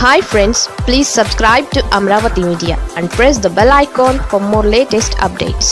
Hi friends please subscribe to Amaravati media and press the bell icon for more latest updates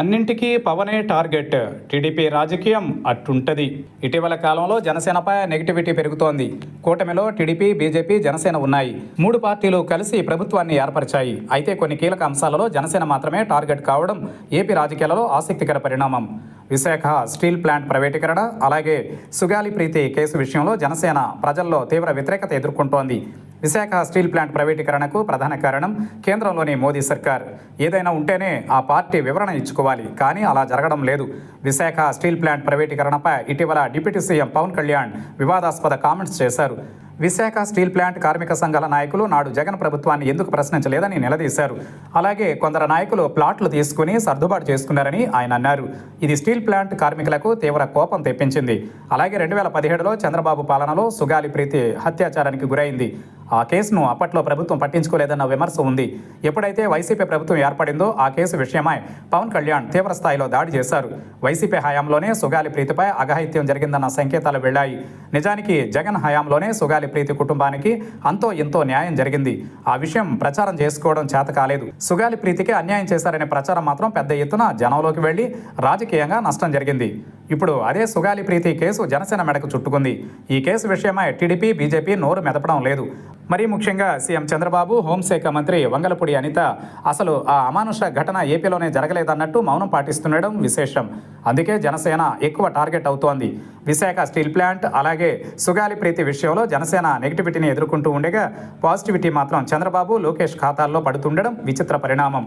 అన్నింటికీ పవనే target. TDP రాజకీయం అట్టుంటది. ఇటీవల కాలంలో జనసేనపై negativity పెరుగుతోంది. కూటమిలో టీడీపీ బీజేపీ జనసేన ఉన్నాయి. మూడు పార్టీలు కలిసి ప్రభుత్వాన్ని ఏర్పరిచాయి. అయితే కొన్ని కీలక అంశాలలో జనసేన మాత్రమే టార్గెట్ కావడం ఏపీ రాజకీయాలలో ఆసక్తికర పరిణామం. విశాఖ స్టీల్ ప్లాంట్ ప్రైవేటీకరణ అలాగే సుగాలి ప్రీతి కేసు విషయంలో జనసేన ప్రజల్లో తీవ్ర వ్యతిరేకత ఎదుర్కొంటోంది. విశాఖ స్టీల్ ప్లాంట్ ప్రైవేటీకరణకు ప్రధాన కారణం కేంద్రంలోని మోదీ సర్కార్. ఏదైనా ఉంటేనే ఆ పార్టీ వివరణ ఇచ్చుకోవాలి కానీ అలా జరగడం లేదు. విశాఖ స్టీల్ ప్లాంట్ ప్రైవేటీకరణపై ఇటీవల డిప్యూటీ సీఎం పవన్ కళ్యాణ్ వివాదాస్పద కామెంట్స్ చేశారు. విశాఖ స్టీల్ ప్లాంట్ కార్మిక సంఘాల నాయకులు నాడు జగన్ ప్రభుత్వాన్ని ఎందుకు ప్రశ్నించలేదని నిలదీశారు. అలాగే కొందరు నాయకులు ప్లాట్లు తీసుకుని సర్దుబాటు చేసుకున్నారని ఆయన అన్నారు. ఇది స్టీల్ ప్లాంట్ కార్మికులకు తీవ్ర కోపం తెప్పించింది. అలాగే రెండు వేల పదిహేడులో చంద్రబాబు పాలనలో సుగాలి ప్రీతి హత్యాచారానికి గురైంది. ఆ కేసును అప్పట్లో ప్రభుత్వం పట్టించుకోలేదన్న విమర్శ ఉంది. ఎప్పుడైతే వైసీపీ ప్రభుత్వం ఏర్పడిందో ఆ కేసు విషయమై పవన్ కళ్యాణ్ తీవ్ర స్థాయిలో దాడి చేశారు. వైసీపీ హయాంలోనే సుగాలి ప్రీతిపై అఘాయిత్యం జరిగిందన్న సంకేతాలు వెళ్ళాయి. నిజానికి జగన్ హయాంలోనే సుగాలి ప్రీతి కుటుంబానికి అంతో ఎంతో న్యాయం జరిగింది. ఆ విషయం ప్రచారం చేసుకోవడం చేత కాలేదు. సుగాలి ప్రీతికి అన్యాయం చేశారనే ప్రచారం మాత్రం పెద్ద ఎత్తున జనంలోకి వెళ్ళి రాజకీయంగా నష్టం జరిగింది. ఇప్పుడు అదే సుగాలి ప్రీతి కేసు జనసేన మెడకు చుట్టుకుంది. ఈ కేసు విషయమై టీడీపీ బీజేపీ నోరు మెదపడం లేదు. మరీ ముఖ్యంగా సీఎం చంద్రబాబు హోంశాఖ మంత్రి వంగలపూడి అనిత అసలు ఆ అమానుష ఘటన ఏపీలోనే జరగలేదన్నట్టు మౌనం పాటిస్తుండడం విశేషం. అందుకే జనసేన ఎక్కువ టార్గెట్ అవుతోంది. విశాఖ స్టీల్ ప్లాంట్ అలాగే సుగాలి ప్రీతి విషయంలో జనసేన నెగిటివిటీని ఎదుర్కొంటూ ఉండగా పాజిటివిటీ మాత్రం చంద్రబాబు లోకేష్ ఖాతాల్లో పడుతుండడం విచిత్ర పరిణామం.